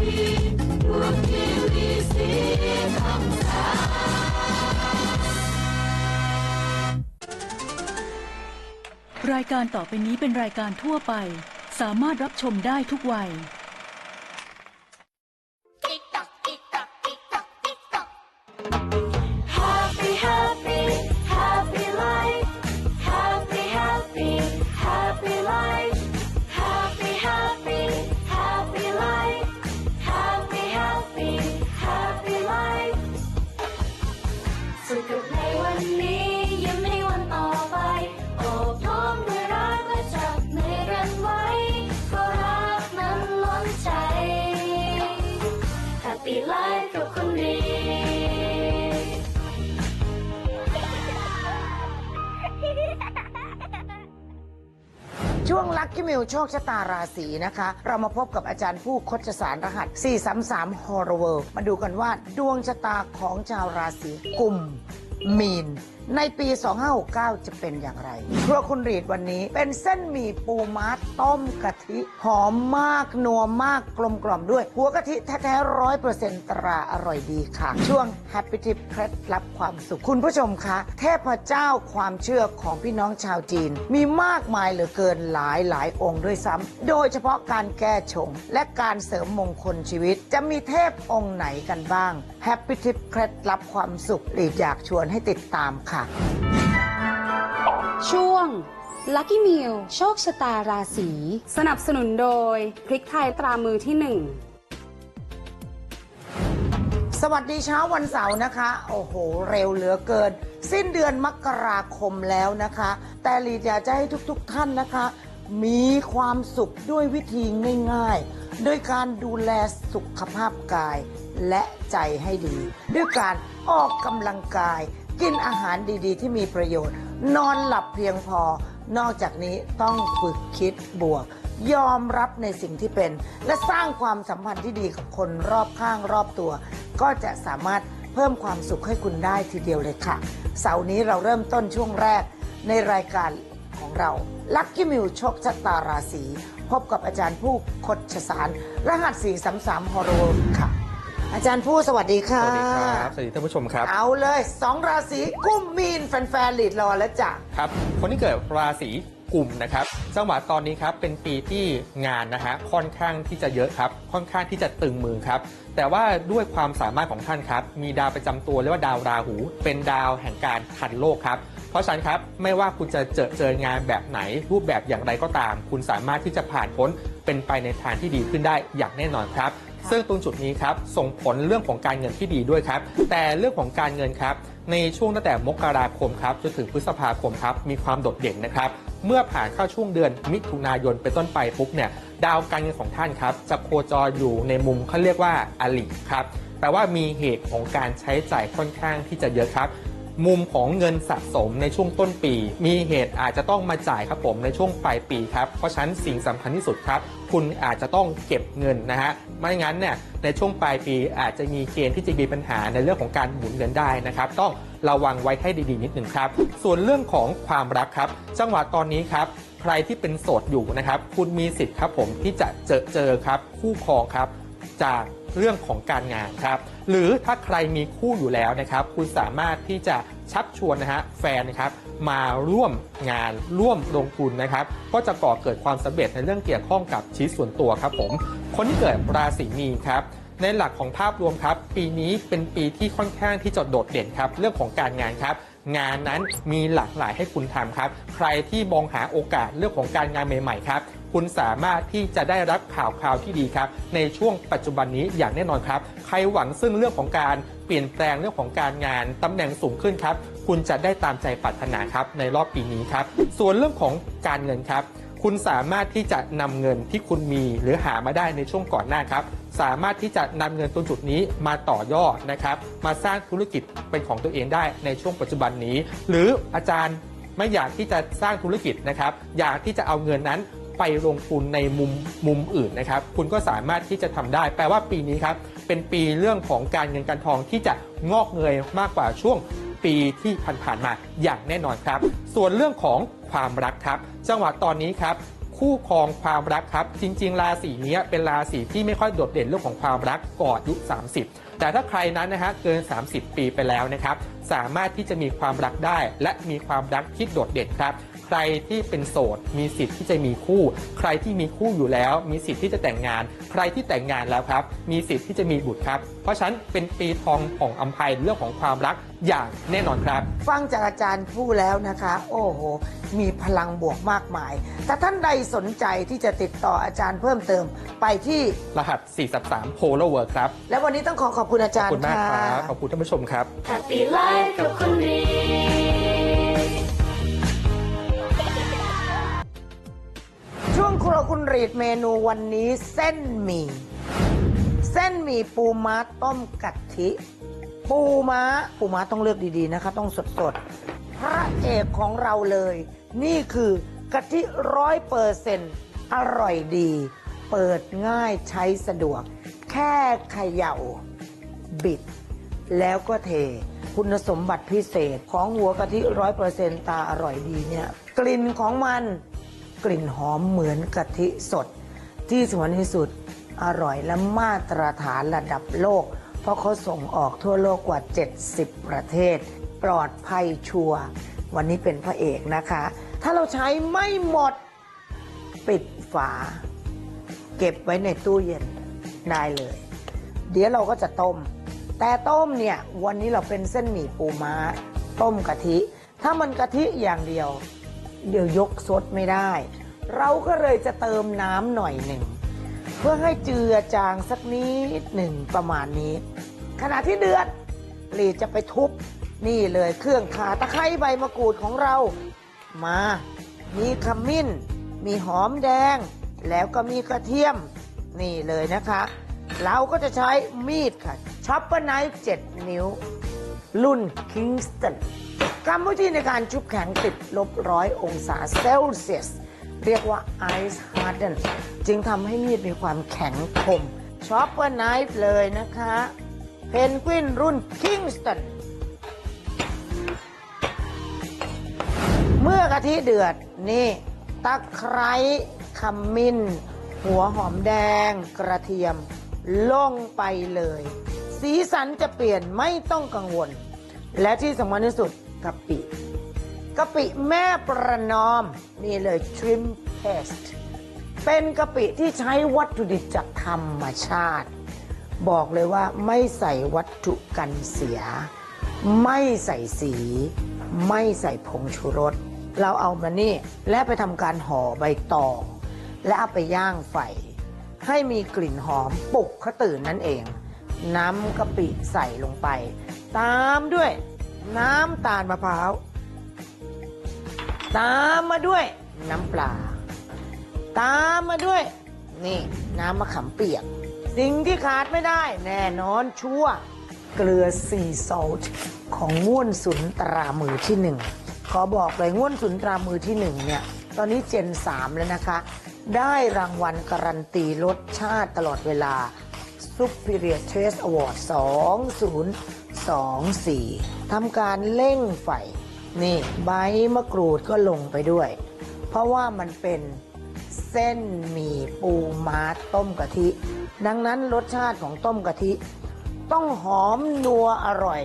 ดวงทีวีสีทองสามรายการต่อไปนี้เป็นรายการทั่วไป สามารถรับชมได้ทุกวัย Happy กี้มิวโชคชะตาราศีนะคะ เรามาพบกับอาจารย์ผู้คดสารรหัส 433 h o r r o r World มาดูกันว่าดวงชะตาของชาวราศีกุมมีน ในปี 2569 จะเป็นอย่างไร ครัวคุณรีดวันนี้เป็นเส้นหมี่ปูม้าต้มกะทิ หอมมากนัวมากกลมกล่อมด้วย หัวกะทิแท้ๆร้อยเปอร์เซ็นต์ตราอร่อยดีค่ะ ช่วง Happy Tip เคล็ดลับความสุข คุณผู้ชมคะ เทพเจ้าความเชื่อของพี่น้องชาวจีน มีมากมายเหลือเกินหลายหลายองค์ด้วยซ้ำโดยเฉพาะการแก้ชง และการเสริมมงคลชีวิต จะมีเทพองค์ไหนกันบ้าง Happy Tip เคล็ดลับความสุขรีดอยากชวนให้ติดตามค่ะช่วง Lucky Meal โชคชะตาราศี สนับสนุนโดย พริกไทยตรามือที่หนึ่ง สวัสดีเช้าวันเสาร์นะคะ โอ้โห เร็วเหลือเกิน สิ้นเดือนมกราคมแล้วนะคะ แต่ลีดอยากจะให้ทุกๆท่านนะคะ มีความสุขด้วยวิธีง่ายๆ โดยการดูแลสุขภาพกายและใจให้ดี ด้วยการออกกำลังกาย กินอาหารดีๆ ที่มีประโยชน์ นอนหลับเพียงพอ นอกจากนี้ต้องฝึกคิดบวก ยอมรับในสิ่งที่เป็น และสร้างความสัมพันธ์ที่ดีกับคนรอบข้างรอบตัว ก็จะสามารถเพิ่มความสุขให้คุณได้ทีเดียวเลยค่ะ เสาร์นี้เราเริ่มต้นช่วงแรกในรายการของเราลัคกี้มิวโชคชะตาราศีพบกับอาจารย์ผู้คดชสาร รหัส 433ฮอร์โรค่ะ อาจารย์ผู้สวัสดีค่ะ สวัสดีครับ สวัสดีท่านผู้ชมครับ เอาเลยสองราศีกุมมีนแฟนๆลีดรอแล้วจ้ะ ครับ คนที่เกิดราศีกุมนะครับจังหวะตอนนี้ครับเป็นปีที่งานนะฮะค่อนข้างที่จะเยอะครับค่อนข้างที่จะตึงมือครับแต่ว่าด้วยความสามารถของท่านครับมีดาวประจำตัวเรียกว่าดาวราหู เป็นดาวแห่งการทันโลกครับเพราะฉะนั้นครับไม่ว่าคุณจะเจอเจองานแบบไหนรูปแบบอย่างไรก็ตาม คุณสามารถที่จะผ่านพ้นเป็นไปในทางที่ดีขึ้นได้อย่างแน่นอนครับ ซึ่งตรงจุดนี้ครับส่งผลเรื่องของการเงินที่ดีด้วยครับ แต่เรื่องของการเงินครับ ในช่วงตั้งแต่มกราคมครับจนถึงพฤษภาคมครับมีความโดดเด่นนะครับเมื่อผ่านเข้าช่วงเดือนมิถุนายนเป็นต้นไปปุ๊บเนี่ยดาวการเงินของท่านครับจะโคจรอยู่ในมุมเขาเรียกว่าอลิครับแปลว่ามีเหตุของการใช้จ่ายค่อนข้างที่จะเยอะครับมุมของเงินสะสมในช่วงต้นปี มีเหตุอาจจะต้องมาจ่ายครับผมในช่วงปลายปีครับ เพราะฉะนั้นสิ่งสำคัญที่สุดครับ คุณอาจจะต้องเก็บเงินนะฮะ ไม่งั้นเนี่ยในช่วงปลายปีอาจจะมีเกณฑ์ที่จะมีปัญหาในเรื่องของการหมุนเงินได้นะครับ ต้องระวังไว้ให้ดีๆนิดหนึ่งครับ ส่วนเรื่องของความรักครับ จังหวะตอนนี้ครับใครที่เป็นโสดอยู่นะครับ คุณมีสิทธิ์ครับผมที่จะเจอเจอครับคู่ครองครับจากเรื่องของการงานครับ หรือถ้าใครมีคู่อยู่แล้วนะครับ คุณสามารถที่จะ ชักชวนนะฮะแฟนนะครับมาร่วมงานร่วมลงทุนนะครับ ก็จะก่อเกิดความสำเร็จในเรื่องเกี่ยวข้องกับชีวิตส่วนตัวครับผม คนที่เกิดราศีมีนครับในหลักของภาพรวมครับ ปีนี้เป็นปีที่ค่อนข้างที่จะโดดเด่นครับ เรื่องของการงานครับ งานนั้นมีหลากหลายให้คุณทำครับ ใครที่มองหาโอกาสเรื่องของการงานใหม่ๆครับคุณสามารถที่จะได้รับข่าวคราวที่ดีครับ ในช่วงปัจจุบันนี้อย่างแน่นอนครับ ใครหวังซึ่งเรื่องของการ ปลี่ยนแปลงเรื่องของการงานตำแหน่งสูงขึ้นครับ คุณจะได้ตามใจปรารถนาครับในรอบปีนี้ครับ ส่วนเรื่องของการเงินครับ คุณสามารถที่จะนำเงินที่คุณมีหรือหามาได้ในช่วงก่อนหน้าครับ สามารถที่จะนำเงินตรงจุดนี้มาต่อยอดนะครับ มาสร้างธุรกิจเป็นของตัวเองได้ในช่วงปัจจุบันนี้ หรืออาจารย์ไม่อยากที่จะสร้างธุรกิจนะครับ อยากที่จะเอาเงินนั้นไปลงทุนในมุมมุมอื่นนะครับ คุณก็สามารถที่จะทำได้ แปลว่าปีนี้ครับ เป็นปีเรื่องของการเงินการทองที่จะงอกเงยมากกว่าช่วงปีที่ผ่านๆมาอย่างแน่นอนครับ ส่วนเรื่องของความรักครับ จังหวะตอนนี้ครับคู่ครองความรักครับ จริง ๆ ราศีนี้เป็นราศีที่ไม่ค่อยโดดเด่นเรื่องของความรักก่อนอายุ 30 แต่ถ้าใครนั้นนะฮะเกิน 30 ปีไปแล้วนะครับ สามารถที่จะมีความรักได้ และมีความรักที่โดดเด่นครับ ใครที่เป็นโสด มีสิทธิ์ที่จะมีคู่ ใครที่มีคู่อยู่แล้ว มีสิทธิ์ที่จะแต่งงาน ใครที่แต่งงานแล้วครับ มีสิทธิ์ที่จะมีบุตรครับ เพราะฉะนั้นเป็นปีทองของอัมภัยเรื่องของความรักอย่างแน่นอนครับ ฟังจากอาจารย์พูดแล้วนะคะ โอ้โห มีพลังบวกมากมายแต่ท่านใดสนใจที่จะติดต่ออาจารย์เพิ่มเติมไปที่รหัส 433 Polar World ครับ และวันนี้ต้องขอขอบคุณอาขจาอบรย์คุณมากค่ะครับขอบคุณท่านผู้ชมครับ Happy Life กับคุณรีด ครัวคุณรีดเมนูวันนี้เส้นหมี่ เส้นหมี่ปูม้าต้มกะทิ ปูม้าปูม้าต้องเลือกดีๆนะคะ ต้องสดๆ พระเอกของเราเลย นี่คือกะทิร้อยเปอร์เซนต์อร่อยดี เปิดง่ายใช้สะดวก แค่เขย่า บิด แล้วก็เท คุณสมบัติพิเศษของหัวกะทิร้อยเปอร์เซนตาอร่อยดีเนี่ย กลิ่นของมัน กลิ่นหอมเหมือนกะทิสด ที่สำคัญที่สุดอร่อยและมาตรฐานระดับโลก เพราะเขาส่งออกทั่วโลกกว่า 70 ประเทศ ปลอดภัยชัวร์วันนี้เป็นพระเอกนะคะ ถ้าเราใช้ไม่หมด ปิดฝา เก็บไว้ในตู้เย็นได้เลย เดี๋ยวเราก็จะต้ม แต่ต้มเนี่ย วันนี้เราเป็นเส้นหมี่ปูม้า ต้มกะทิ ถ้ามันกะทิอย่างเดียว เดี๋ยวยกซดไม่ได้ เราก็เลยจะเติมน้ำหน่อยหนึ่ง เพื่อให้เจือจางสักนิดหนึ่งประมาณนี้ ขณะที่เดือดลีจะไปทุบ นี่เลยเครื่องขาตะไคร้ใบมะกรูดของเรา มา มีขมิ้น มีหอมแดง แล้วก็มีกระเทียม นี่เลยนะคะ เราก็จะใช้มีดค่ะช็อปเปอร์ไนฟ์7นิ้ว รุ่น Kingston กรรมวิธีในการชุบแข็งติดลบร้อยองศาเซลเซียส เรียกว่า Ice Harden จึงทำให้มีดมีความแข็งคมช็อปเปอร์ไนฟ์เลยนะคะเพนกวินรุ่น Kingston เมื่อกะทิเดือดนี่ตะไคร้ขมิ้น หัวหอมแดง กระเทียม ลงไปเลย สีสันจะเปลี่ยนไม่ต้องกังวล และที่สำคัญที่สุด กะปิกะปิแม่ประนอม นี่เลย trim paste เป็นกะปิที่ใช้วัตถุดิบจากธรรมชาติ บอกเลยว่าไม่ใส่วัตถุกันเสีย ไม่ใส่สี ไม่ใส่ผงชูรส เราเอามานี่ และไปทำการห่อใบตอง และเอาไปย่างไฟ ให้มีกลิ่นหอมปลุกขาตื่นนั่นเอง น้ำกะปิใส่ลงไป ตามด้วย น้ำตาลมะพร้าว ตามมาด้วยน้ำปลา ตามมาด้วย นี่ น้ำมะขามเปียก สิ่งที่ขาดไม่ได้ แน่นอนชัวเกลือซีซอลต์ของง่วนสุนตรามือที่หนึ่งขอบอกเลยง่วนสุนตรามือที่หนึ่งเนี่ยตอนนี้เจน3แล้วนะคะ ได้รางวัลการันตีรสชาติตลอดเวลา Superior Taste Award 2024ทำการเร่งไฟนี่ใบมะกรูดก็ลงไปด้วย เพราะว่ามันเป็นเส้นหมี่ปูม้าต้มกะทิ ดังนั้นรสชาติของต้มกะทิ ต้องหอมนัวอร่อย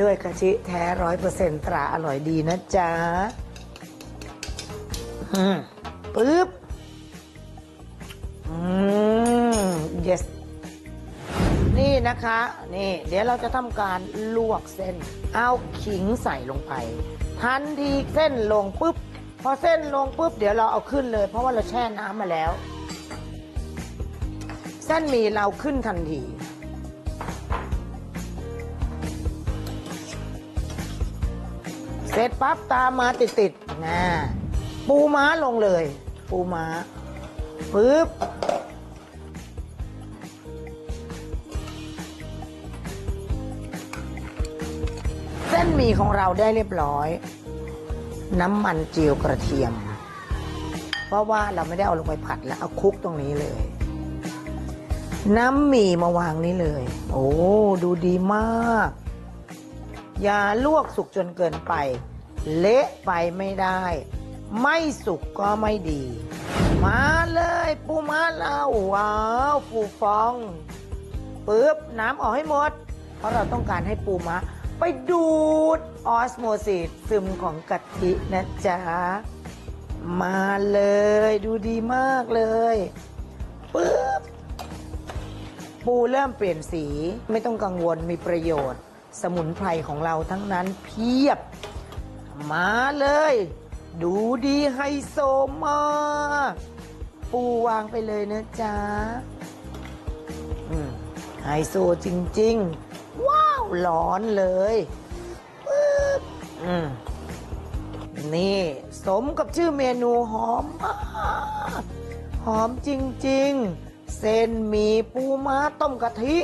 ด้วยกะทิแท้ร้อยเปอร์เซ็นตราอร่อยดีนะจ๊ะปึ๊บ อืม yes นี่นะคะ นี่ เดี๋ยวเราจะทำการลวกเส้น เอาขิงใส่ลงไป ทันทีเส้นลงปุ๊บ พอเส้นลงปุ๊บ เดี๋ยวเราเอาขึ้นเลย เพราะว่าเราแช่น้ำมาแล้ว เส้นมีเราขึ้นทันทีเสร็จปั๊บตามมาติดๆนะปูม้าลงเลย ปูม้าปึ๊บ หมี่ของเราได้เรียบร้อย น้ำมันเจียวกระเทียม เพราะว่าเราไม่ได้เอาลงไปผัดแล้วเอาคลุกตรงนี้เลย น้ำหมี่มาวางนี้เลย โอ้ดูดีมาก อย่าลวกสุกจนเกินไป เละไปไม่ได้ ไม่สุกก็ไม่ดี มาเลยปูม้าเราว้าวปูฟองปึ๊บน้ำออกให้หมด เพราะเราต้องการให้ปูม้า ไปดูดออสโมซิสซึมของกะทินะจ๊ะ มาเลยดูดีมากเลยปึ๊บปูเริ่มเปลี่ยนสีไม่ต้องกังวลมีประโยชน์ สมุนไพรของเราทั้งนั้นเพียบ มาเลย ดูดีไฮโซมากปูวางไปเลยนะจ๊ะไฮโซจริง ๆาวร้อนเลยปึ๊บอืมนี่สมกับชื่อเมนูหอมมากหอมจริงๆ เส้นหมี่ปูม้าต้มกะทิ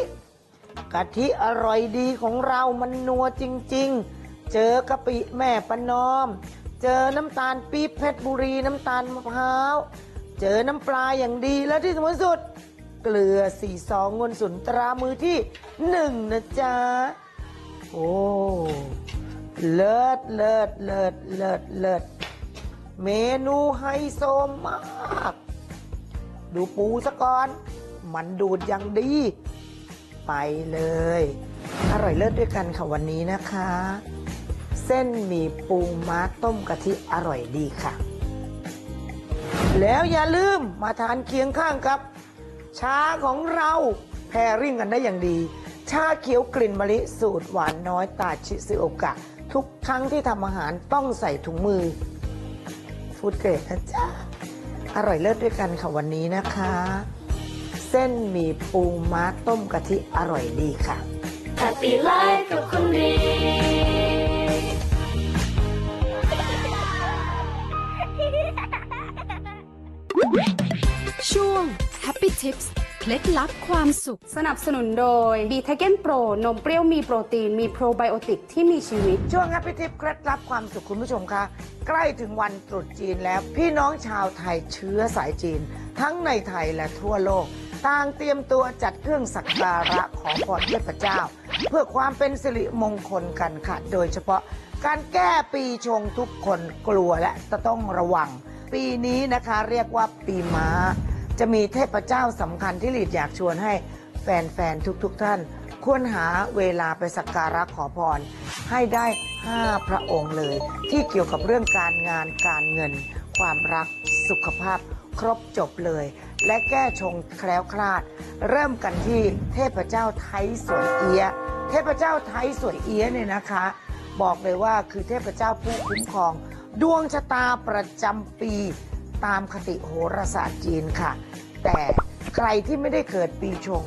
กะทิอร่อยดีของเรามันนัวจริงๆ เจอกะปิแม่ประนอม เจอน้ำตาลปี๊บเพชรบุรีน้ำตาลมะพร้าว เจอน้ำปลาอย่างดีและที่สำคัญสุด เกลือสี่สองเงินสุนตรามือที่หนึ่งนะจ๊ะ โอ้เลิศเลิศเลิศเลิศเลิศเมนูไฮโซมาก ดูปูซะก่อน มันดูดอย่างดี ไปเลย อร่อยเลิศด้วยกันค่ะวันนี้นะคะ เส้นหมี่ปูม้าต้มกะทิอร่อยดีค่ะ แล้วอย่าลืมมาทานเคียงข้างกับ ชาของเราแพริ่งกันได้อย่างดี ชาเขียวกลิ่นมะลิสูตรหวานน้อยตาชิซิโอกะ ทุกครั้งที่ทำอาหารต้องใส่ถุงมือ ฟูดเกรดนะจ๊ะ อร่อยเลิศด้วยกันค่ะวันนี้นะคะ เส้นหมี่ปูม้าต้มกะทิอร่อยดีค่ะ Happy Life กับคนดี ช่วง Happy Tips เคล็ดลับความสุข สนับสนุนโดย b ีทเกนโปรนมเปรี้ยวมีโปรตีน มีโปรไบโอติกที่มีชีวิต ช่วง Happy Tip เคล็ดลับความสุขคุณผู้ชมคะ ใกล้ถึงวันตรุษจีนแล้ว พี่น้องชาวไทยเชื้อสายจีน ทั้งในไทยและทั่วโลก ต่างเตรียมตัวจัดเครื่องสักการะขอพรเทพเจ้า เพื่อความเป็นสิริมงคลกันค่ะ โดยเฉพาะการแก้ปีชงทุกคนกลัวและจะต้องระวัง ปีนี้นะคะเรียกว่าปีม้า จะมีเทพเจ้าสำคัญที่หลีดอยากชวนให้แฟน ๆ ทุกๆท่าน ควรหาเวลาไปสักการะขอพร ให้ได้ 5 พระองค์เลย ที่เกี่ยวกับเรื่องการงานการเงิน ความรักสุขภาพครบจบเลย และแก้ชงแคล้วคลาด เริ่มกันที่เทพเจ้าไทยสวยเอีย เทพเจ้าไทยสวยเอียเนี่ยนะคะ บอกเลยว่าคือเทพเจ้าผู้คุ้มครอง ดวงชะตาประจำปี ตามคติโหราศาสตร์จีนค่ะ แต่ใครที่ไม่ได้เกิดปีชง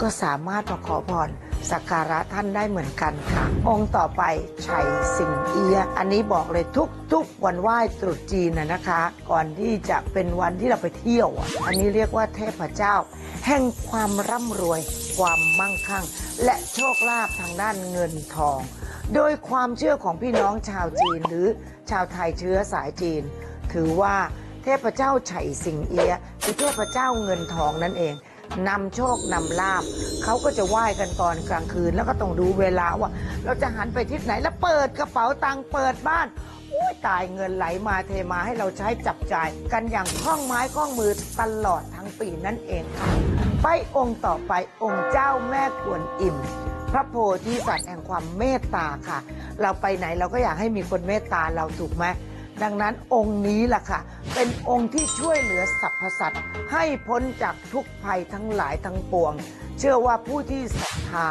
ก็สามารถมาขอพรสักการะท่านได้เหมือนกันค่ะ องค์ต่อไปชัยสิงเอียอันนี้บอกเลยทุกทุกวันไหว้ตรุษจีนนะนะคะ ก่อนที่จะเป็นวันที่เราไปเที่ยวอะอันนี้เรียกว่าเทพเจ้า แห่งความร่ำรวย ความมั่งคั่ง และโชคลาภทางด้านเงินทอง โดยความเชื่อของพี่น้องชาวจีนหรือชาวไทยเชื้อสายจีน ถือว่า เทพเจ้าไฉสิงเอียะคือเทพเจ้าเงินทองนั่นเองนำโชคนำลาบเขาก็จะไหว้กันตอนกลางคืน แล้วก็ต้องดูเวลาว่า เราจะหันไปทิศไหนแล้วเปิดกระเป๋าตังค์เปิดบ้านอุ้ยตายเงินไหลมาเทมาให้เราใช้จับจ่าย กันอย่างคล่องไม้คล่องมือตลอดทั้งปีนั่นเองค่ะไปองค์ต่อไปองค์เจ้าแม่กวนอิมพระโพธิสัตว์แห่งความเมตตาค่ะ เราไปไหนเราก็อยากให้มีคนเมตตาเราถูกไหม ดังนั้นองค์นี้ล่ะค่ะ เป็นองค์ที่ช่วยเหลือสรรพสัตว์ให้พ้นจากทุกภัยทั้งหลายทั้งปวง เชื่อว่าผู้ที่ศรัทธา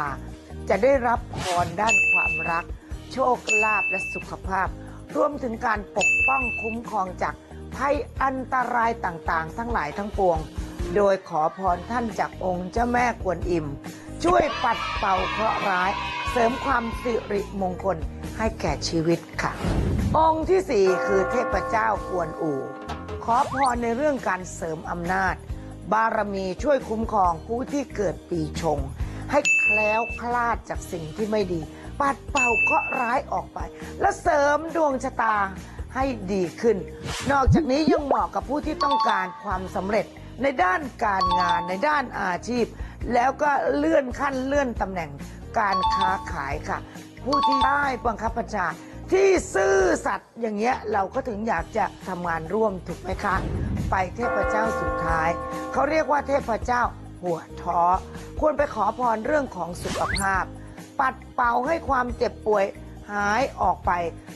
จะได้รับพรด้านความรัก โชคลาภและสุขภาพ รวมถึงการปกป้องคุ้มครองจากภัยอันตรายต่างๆ ทั้งหลายทั้งปวง โดยขอพรท่านจากองค์เจ้าแม่กวนอิม ช่วยปัดเป่าเคราะห์ร้าย เสริมความสิริมงคลให้แก่ชีวิตค่ะ องค์ที่สี่คือเทพเจ้ากวนอู ขอพรในเรื่องการเสริมอำนาจ บารมีช่วยคุ้มครองผู้ที่เกิดปีชง ให้แคล้วคลาดจากสิ่งที่ไม่ดี ปัดเป่าเคราะห์ร้ายออกไป และเสริมดวงชะตาให้ดีขึ้น นอกจากนี้ยังเหมาะกับผู้ที่ต้องการความสำเร็จในด้านการงานในด้านอาชีพ แล้วก็เลื่อนขั้นเลื่อนตำแหน่งการค้าขายค่ะ ผู้ที่ได้บังคับบัญชา ที่ซื่อสัตย์อย่างเงี้ยเราก็ถึงอยากจะทำงานร่วมถูกไหมคะ ไปเทพเจ้าสุดท้าย เขาเรียกว่าเทพเจ้าหัวท้อควรไปขอพรเรื่องของสุขภาพ ปัดเป่าให้ความเจ็บป่วยหายออกไป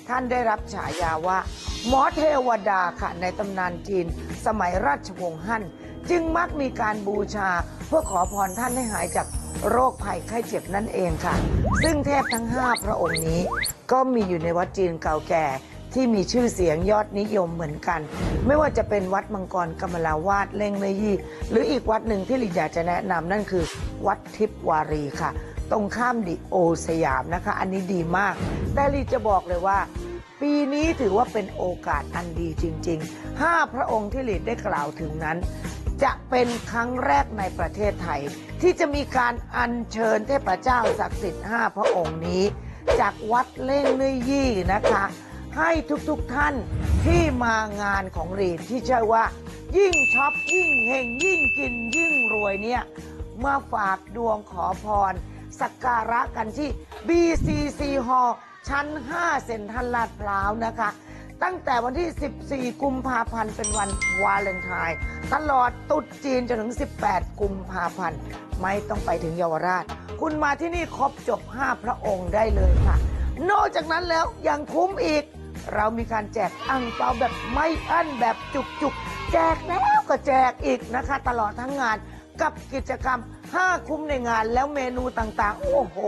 ท่านได้รับฉายาว่า หมอเทวดาค่ะในตำนานจีน สมัยราชวงศ์ฮั่น จึงมักมีการบูชาเพื่อขอพรท่านให้หายจาก โรคภัยไข้เจ็บนั่นเองค่ะ ซึ่งเทพทั้ง 5 พระองค์นี้ ก็มีอยู่ในวัดจีนเก่าแก่ที่มีชื่อเสียงยอดนิยมเหมือนกัน ไม่ว่าจะเป็นวัดมังกรกำมลาวาดเล่งเนยี่ หรืออีกวัดหนึ่งที่ลิอยากจะแนะนำนั่นคือ วัดทิพวารีค่ะ ตรงข้ามดิโอสยามนะคะ อันนี้ดีมาก แต่ลีจะบอกเลยว่า ปีนี้ถือว่าเป็นโอกาสอันดีจริง ๆ 5 พระองค์ที่ลีได้กล่าวถึงนั้น จะเป็นครั้งแรกในประเทศไทย ที่จะมีการอัญเชิญเทพเจ้าศักดิ์สิทธิ์5พระองค์นี้ จากวัดเล่งเนยยี่นะคะ ให้ทุกๆท่านที่มางานของรีดที่เชื่อว่า ยิ่งช็อปยิ่งเฮงยิ่งกินยิ่งรวยเนี่ยมาฝากดวงขอพรสักการะกันที่ BCC Hall ชั้น 5 เซ็นทรัลลาดพร้าวนะคะ ตั้งแต่วันที่ 14 กุมภาพันธ์เป็นวันวาเลนไทน์ตลอดตรุษจีนจนถึง 18 กุมภาพันธ์ ไม่ต้องไปถึงเยาวราช คุณมาที่นี่ครบจบ 5 พระองค์ได้เลยค่ะ นอกจากนั้นแล้วยังคุ้มอีก เรามีการแจกอังเปาแบบไม่อั้นแบบจุกๆ แจกแล้วก็แจกอีกนะคะ ตลอดทั้งงานกับกิจกรรม 5 คุ้มในงานแล้วเมนูต่างๆ โอ้โห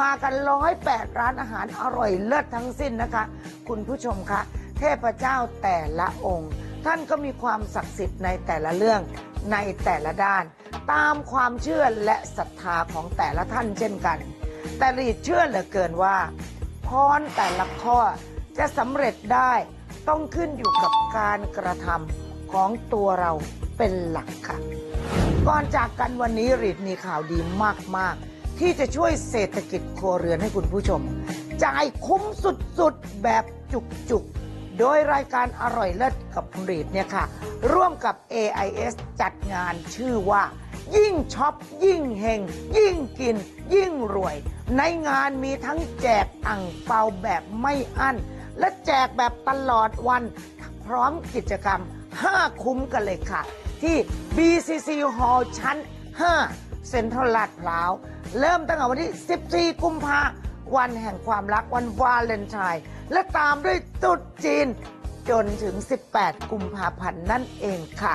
มากันร้อยแปดร้านอาหารอร่อยเลิศทั้งสิ้นนะคะ คุณผู้ชมคะ เทพเจ้าแต่ละองค์ ท่านก็มีความศักดิ์สิทธิ์ในแต่ละเรื่องในแต่ละด้าน ตามความเชื่อและศรัทธาของแต่ละท่านเช่นกัน แต่รีดเชื่อเหลือเกินว่าพรแต่ละข้อจะสำเร็จได้ต้องขึ้นอยู่กับการกระทำของตัวเราเป็นหลักค่ะ ก่อนจากกันวันนี้รีดมีข่าวดีมากๆ ที่จะช่วยเศรษฐกิจครัวเรือนให้คุณผู้ชม จ่ายคุ้มสุดๆ แบบจุกๆ โดยรายการอร่อยเลิศกับคุณรีดเนี่ยค่ะ ร่วมกับ AIS จัดงานชื่อว่า ยิ่งช็อป ยิ่งเฮง ยิ่งกิน ยิ่งรวย ในงานมีทั้งแจกอ่งเปาแบบไม่อั้น และแจกแบบตลอดวัน พร้อมกิจกรรม 5 คุ้มกันเลยค่ะ ที่ BCC Hall ชั้น 5 เซ็นทรัลลาดพร้าว เริ่มตั้งแต่วันที่ 14 กุมภาวันแห่งความรักวันวาเลนไทน์และตามด้วยตรุษจีน จนถึง 18 กุมภาพันธ์นั่นเองค่ะ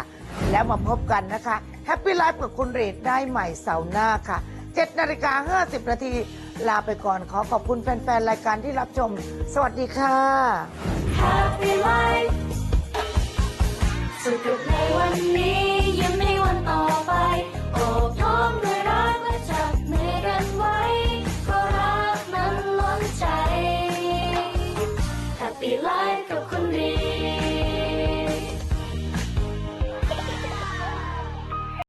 แล้วมาพบกันนะคะ Happy Life กับคุณเรดได้ใหม่เสาร์หน้าค่ะ7นาฬิกา50 นาทีลาไปก่อนขอขอบคุณแฟน ๆ รายการที่รับชม สวัสดีค่ะ Happy Life สุขในวันนี้ยิ้มในวันต่อไปโอบพร้อม